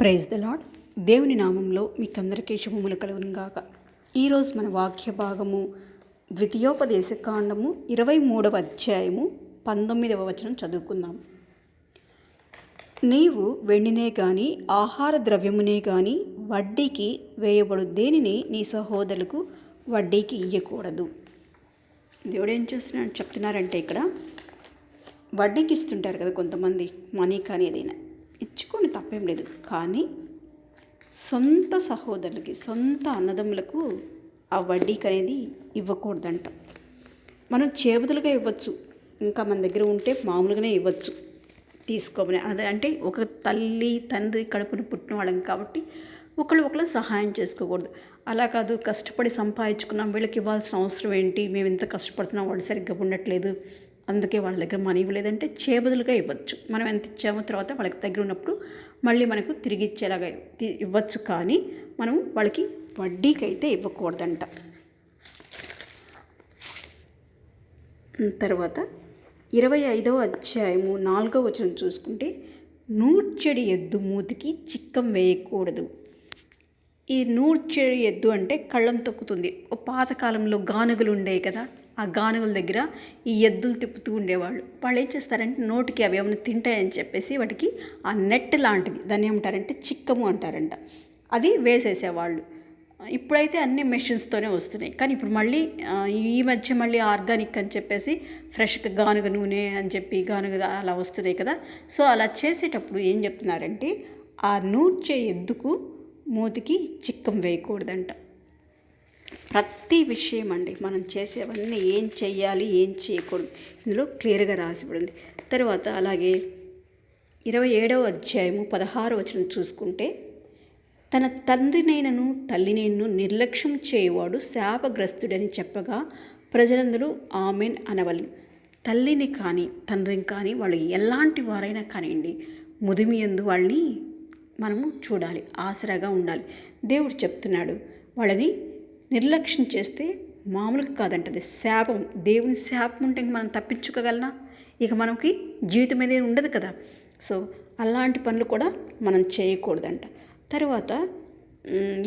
Praise the lord దేవుని నామంలో మీకందరికీ శుభములు కలుగును గాక. ఈరోజు మన వాక్య భాగము ద్వితీయోపదేశ కాండము ఇరవై మూడవ అధ్యాయము పంతొమ్మిదవ వచనం చదువుకుందాం. నీవు వెండినే గాని ఆహార ద్రవ్యమునే గాని వడ్డీకి వేయబడు దేనిని నీ సహోదరులకు వడ్డీకి ఇయ్యకూడదు. దేవుడు ఏం చేస్తున్నాడు చెప్తున్నారంటే ఇక్కడ వడ్డీకి ఇస్తుంటారు కదా కొంతమంది మనీ కానీ ఏదైనా. ఇచ్చుకొని తప్పేం లేదు. కానీ సొంత సహోదరులకి సొంత అన్నదమ్ములకు ఆ వడ్డీకి అనేది ఇవ్వకూడదంట. మనం చేపదలుగా ఇవ్వచ్చు. ఇంకా మన దగ్గర ఉంటే మామూలుగానే ఇవ్వచ్చు. తీసుకోమని. అదే అంటే ఒక తల్లి తండ్రి కడుపును పుట్టిన వాళ్ళం కాబట్టి ఒకళ్ళు ఒకళ్ళు సహాయం చేసుకోకూడదు. అలా కాదు కష్టపడి సంపాదించుకున్నాం వీళ్ళకి ఇవ్వాల్సిన అవసరం ఏంటి? మేము ఎంత కష్టపడుతున్నాం వాళ్ళు సరిగ్గా ఉండట్లేదు. అందుకే వాళ్ళ దగ్గర మనీ ఇవ్వలేదంటే చేబదులుగా ఇవ్వచ్చు. మనం ఎంత ఇచ్చామో తర్వాత వాళ్ళకి దగ్గర ఉన్నప్పుడు మళ్ళీ మనకు తిరిగి ఇచ్చేలాగా ఇవ్వచ్చు కానీ మనం వాళ్ళకి వడ్డీకి అయితే ఇవ్వకూడదంట తర్వాత ఇరవై ఐదవ అధ్యాయము నాలుగవ వచనం చూసుకుంటే నూర్చెడి ఎద్దు మూతికి చిక్కం వేయకూడదు. ఈ నూర్చెడి ఎద్దు అంటే కళ్ళం తొక్కుతుంది. ఓ పాతకాలంలో గానుగలు ఉండేవి కదా? ఆ గానుగల దగ్గర ఈ ఎద్దులు తిప్పుతూ ఉండేవాళ్ళు. వాళ్ళు ఏం చేస్తారంటే నోటికి అవి ఏమైనా తింటాయని చెప్పేసి వాటికి ఆ నెట్ లాంటిది దాన్ని ఏమంటారంటే చిక్కము అంటారంట. అది వేసేసేవాళ్ళు. ఇప్పుడైతే అన్ని మెషిన్స్తోనే వస్తున్నాయి. కానీ ఇప్పుడు మళ్ళీ ఈ మధ్య మళ్ళీ ఆర్గానిక్ అని చెప్పేసి ఫ్రెష్గా గానుగ నూనె అని చెప్పి గానుగ అలా వస్తున్నాయి కదా. సో అలా చేసేటప్పుడు ఏం చెప్తున్నారంటే ఆ నూర్చే ఎద్దుకు మూతికి చిక్కం వేయకూడదంట. ప్రతి విషయం అండి మనం చేసేవన్నీ ఏం చెయ్యాలి ఏం చేయకూడదు ఇందులో క్లియర్గా రాసిపడింది తర్వాత అలాగే ఇరవై ఏడవ అధ్యాయము పదహారు వచనం చూసుకుంటే తన తండ్రినైనను తల్లినైనను నిర్లక్ష్యం చేయవాడు శాపగ్రస్తుడని చెప్పగా ప్రజలందరూ ఆమెన్ అనవలను. తల్లిని కానీ తండ్రిని కానీ వాళ్ళు ఎలాంటి వారైనా కానివ్వండి ముదిమి ఎందు వాళ్ళని మనము చూడాలి ఆసరాగా ఉండాలి. దేవుడు చెప్తున్నాడు వాళ్ళని నిర్లక్ష్యం చేస్తే మామూలుగా కాదంటది. శాపం దేవుని శాపం ఉంటే ఇంక మనం తప్పించుకోగలనా? ఇక మనకి జీవితం అనేది ఉండదు కదా. సో అలాంటి పనులు కూడా మనం చేయకూడదంట. తర్వాత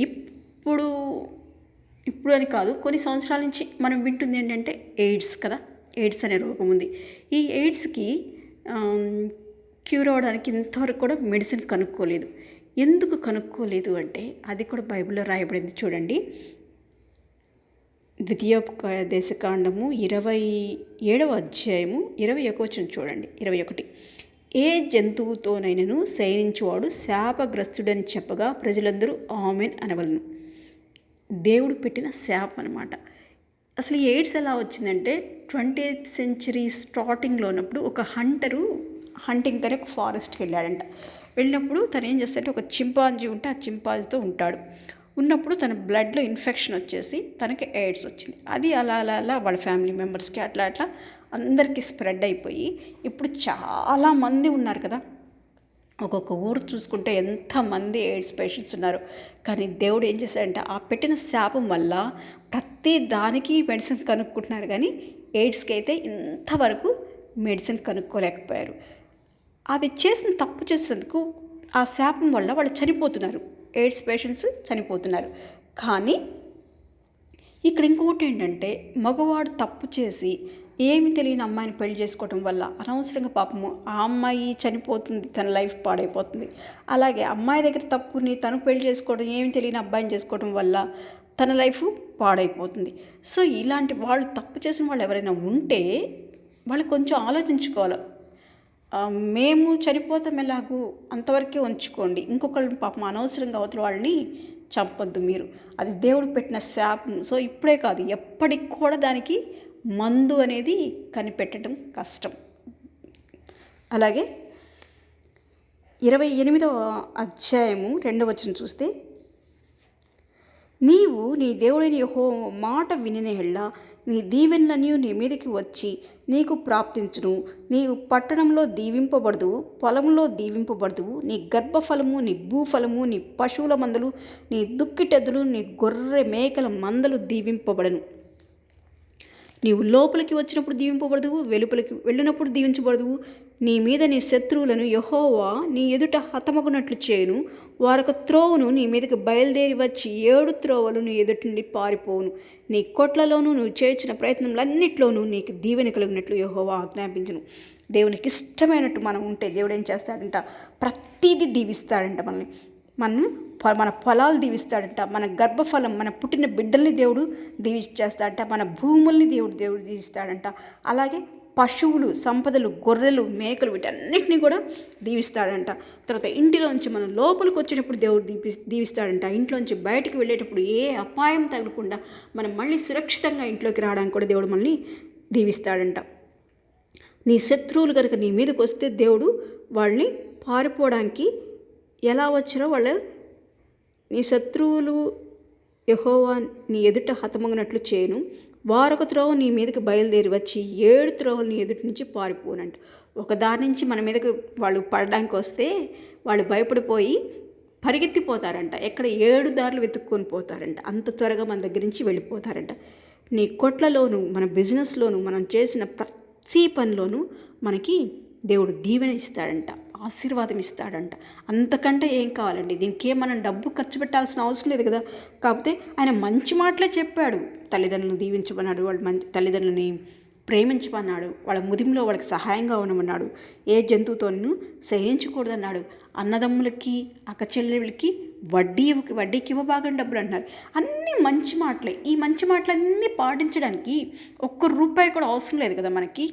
ఇప్పుడు ఇప్పుడు అని కాదు కొన్ని సంవత్సరాల నుంచి మనం వింటుంది ఏంటంటే ఎయిడ్స్ కదా. ఎయిడ్స్ అనే రోగం ఉంది. ఈ ఎయిడ్స్కి క్యూర్ అవడానికి ఇంతవరకు కూడా మెడిసిన్ కనుక్కోలేదు. ఎందుకు కనుక్కోలేదు అంటే అది కూడా బైబిల్లో రాయబడింది చూడండి. ద్వితీయోపదేశకాండము ఇరవై ఏడవ అధ్యాయము ఇరవై ఒక వచనం చూడండి. ఇరవై ఒకటి. ఏ జంతువుతోనైనను శయనించువాడు శాపగ్రస్తుడని చెప్పగా ప్రజలందరూ ఆమెన్ అనవలను. దేవుడు పెట్టిన శాపం అనమాట అసలు ఎయిడ్స్ ఎలా వచ్చిందంటే ట్వంటీ ఎయిత్ సెంచరీ స్టార్టింగ్లో ఉన్నప్పుడు ఒక హంటరు హంటింగ్ కని ఒక ఫారెస్ట్కి వెళ్ళాడంట. వెళ్ళినప్పుడు తను ఏం చేస్తాడంటే ఒక చింపాంజీ ఉంటే ఆ చింపాంజీతో ఉంటాడు. ఉన్నప్పుడు తన బ్లడ్లో ఇన్ఫెక్షన్ వచ్చేసి తనకి ఎయిడ్స్ వచ్చింది. అది అలా అలా అలా వాళ్ళ ఫ్యామిలీ మెంబర్స్కి అట్లా అట్లా అందరికీ స్ప్రెడ్ అయిపోయి ఇప్పుడు చాలా మంది ఉన్నారు కదా. ఒక్కొక్క ఊరు చూసుకుంటే ఎంతమంది ఎయిడ్స్ పేషెంట్స్ ఉన్నారు. కానీ దేవుడు ఏం చేశాడంటే ఆ పెట్టిన శాపం వల్ల ప్రతి దానికి మెడిసిన్ కనుక్కుంటున్నారు. కానీ ఎయిడ్స్కి అయితే ఇంతవరకు మెడిసిన్ కనుక్కోలేకపోయారు. అది చేసిన తప్పు చేసినందుకు ఆ శాపం వల్ల వాళ్ళు చనిపోతున్నారు. ఎయిడ్స్ పేషెంట్స్ చనిపోతున్నారు. కానీ ఇక్కడ ఇంకొకటి ఏంటంటే మగవాడు తప్పు చేసి ఏమి తెలియని అమ్మాయిని పెళ్ళి చేసుకోవటం వల్ల అనవసరంగా పాపము ఆ అమ్మాయి చనిపోతుంది తన లైఫ్ పాడైపోతుంది. అలాగే అమ్మాయి దగ్గర తప్పుని తను పెళ్ళి చేసుకోవడం ఏమి తెలియని అబ్బాయిని చేసుకోవడం వల్ల తన లైఫ్ పాడైపోతుంది. సో ఇలాంటి వాళ్ళు తప్పు చేసిన వాళ్ళు ఎవరైనా ఉంటే వాళ్ళు కొంచెం ఆలోచించుకోవాలి. మేము చనిపోతాం ఎలాగూ అంతవరకే ఉంచుకోండి. ఇంకొకళ్ళు పాపం అనవసరంగా అవతల వాళ్ళని చంపొద్దు మీరు. అది దేవుడు పెట్టిన శాపం. సో ఇప్పుడే కాదు ఎప్పటికి కూడా దానికి మందు అనేది కనిపెట్టడం కష్టం. అలాగే ఇరవై ఎనిమిదవ అధ్యాయము రెండవ వచ్చిన చూస్తే నీవు నీ దేవుడిని హో మాట వినినెళ్ళ నీ దీవెనలన్నీ నీ మీదకి వచ్చి నీకు ప్రాప్తించును. నీవు పట్టణంలో దీవింపబడదు పొలంలో దీవింపబడదు. నీ గర్భఫలము నీ భూఫలము నీ పశువుల మందలు నీ దుక్కిటెద్దులు నీ గొర్రె మేకల మందలు దీవింపబడను. నీవు లోపలికి వచ్చినప్పుడు దీవింపబడదు వెలుపలికి వెళ్ళినప్పుడు దీవించబడదు నీ మీద నీ శత్రువులను యహోవా నీ ఎదుట హతమగునట్లు చేయను. వారొక త్రోవను నీ మీదకి బయలుదేరి వచ్చి ఏడు త్రోవలు నీ ఎదుటి నుండి పారిపోవును. నీ కొట్లలోనూ నువ్వు చేర్చిన ప్రయత్నములన్నిట్లోనూ నీకు దీవెన కలిగినట్లు యహోవా ఆజ్ఞాపించను. దేవునికి ఇష్టమైనట్టు మనం ఉంటే దేవుడు ఏం చేస్తాడంట? ప్రతిదీ దీవిస్తాడంట మనల్ని. మనం మన పొలాలు దీవిస్తాడంట. మన గర్భఫలం మన పుట్టిన బిడ్డల్ని దేవుడు దీవిచ్చేస్తాడంట మన భూముల్ని దేవుడు దేవుడు దీవిస్తాడంట. అలాగే పశువులు సంపదలు గొర్రెలు మేకలు వీటన్నిటిని కూడా దీవిస్తాడంట. తర్వాత ఇంటిలోంచి మనం లోపలికి వచ్చేటప్పుడు దేవుడు దీపి దీవిస్తాడంట. ఇంట్లోంచి బయటకు వెళ్ళేటప్పుడు ఏ అపాయం తగలకుండా మనం మళ్ళీ సురక్షితంగా ఇంట్లోకి రావడానికి కూడా దేవుడు మనల్ని దీవిస్తాడంట. నీ శత్రువులు కనుక నీ మీదకి వస్తే దేవుడు వాళ్ళని పారిపోవడానికి ఎలా వచ్చారో వాళ్ళ నీ శత్రువులు యహోవా నీ ఎదుట హతమగినట్లు చేయను. వారొక త్రోవ నీ మీదకి బయలుదేరి వచ్చి ఏడు త్రోవలు నీ ఎదుటి నుంచి పారిపోనంట. ఒక దారి నుంచి మన మీదకి వాళ్ళు పడడానికి వస్తే వాళ్ళు భయపడిపోయి పరిగెత్తిపోతారంట. ఎక్కడ ఏడు దారులు వెతుక్కొని పోతారంట. అంత త్వరగా మన దగ్గర నుంచి వెళ్ళిపోతారంట. నీ కొట్లలోను మన బిజినెస్లోను మనం చేసిన ప్రతి పనిలోనూ మనకి దేవుడు దీవెన ఇస్తాడంట. ఆశీర్వాదం ఇస్తాడంట అంతకంటే ఏం కావాలండి? దీనికి మనం డబ్బు ఖర్చు పెట్టాల్సిన అవసరం లేదు కదా? కాకపోతే ఆయన మంచి మాటలే చెప్పాడు. తల్లిదండ్రులను దీవించమన్నాడు వాళ్ళ మంచి తల్లిదండ్రులని ప్రేమించమన్నాడు వాళ్ళ ముదింలో వాళ్ళకి సహాయంగా ఉండమన్నాడు ఏ జంతువుతోనూ సహించకూడదన్నాడు అన్నదమ్ములకి అక్కచెల్లెళ్ళకి వడ్డీ వడ్డీకి ఇవ్వబాగని డబ్బులు అంటున్నారు. అన్నీ మంచి మాటలే. ఈ మంచి మాటలన్నీ పాటించడానికి ఒక్క రూపాయి కూడా అవసరం లేదు కదా మనకి?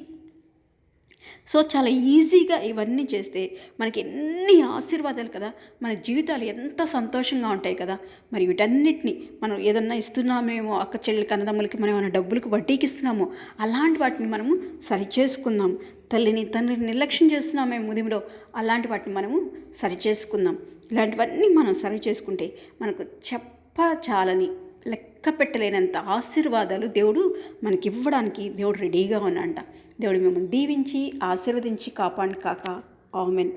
సో చాలా ఈజీగా ఇవన్నీ చేస్తే మనకి ఎన్ని ఆశీర్వాదాలు కదా మన జీవితాలు ఎంత సంతోషంగా ఉంటాయి కదా. మరి వీటన్నిటిని మనం ఏదన్నా ఇస్తున్నామేమో అక్క చెల్లెలకి అన్నదమ్ములకి మనం ఏమైనా డబ్బులకు వడ్డీకి ఇస్తున్నామో అలాంటి వాటిని మనము సరి చేసుకుందాం తల్లిని తండ్రిని నిర్లక్ష్యం చేస్తున్నామే ముదిమిలో అలాంటి వాటిని మనము సరి చేసుకుందాం ఇలాంటివన్నీ మనం సరి చేసుకుంటే మనకు చెప్ప చాలని లెక్క పెట్టలేనంత ఆశీర్వాదాలు దేవుడు మనకి ఇవ్వడానికి దేవుడు రెడీగా ఉన్నాడంట. దేవుడు మిమ్మల్ని దీవించి ఆశీర్వదించి కాపాడి కాక. ఆమెన్.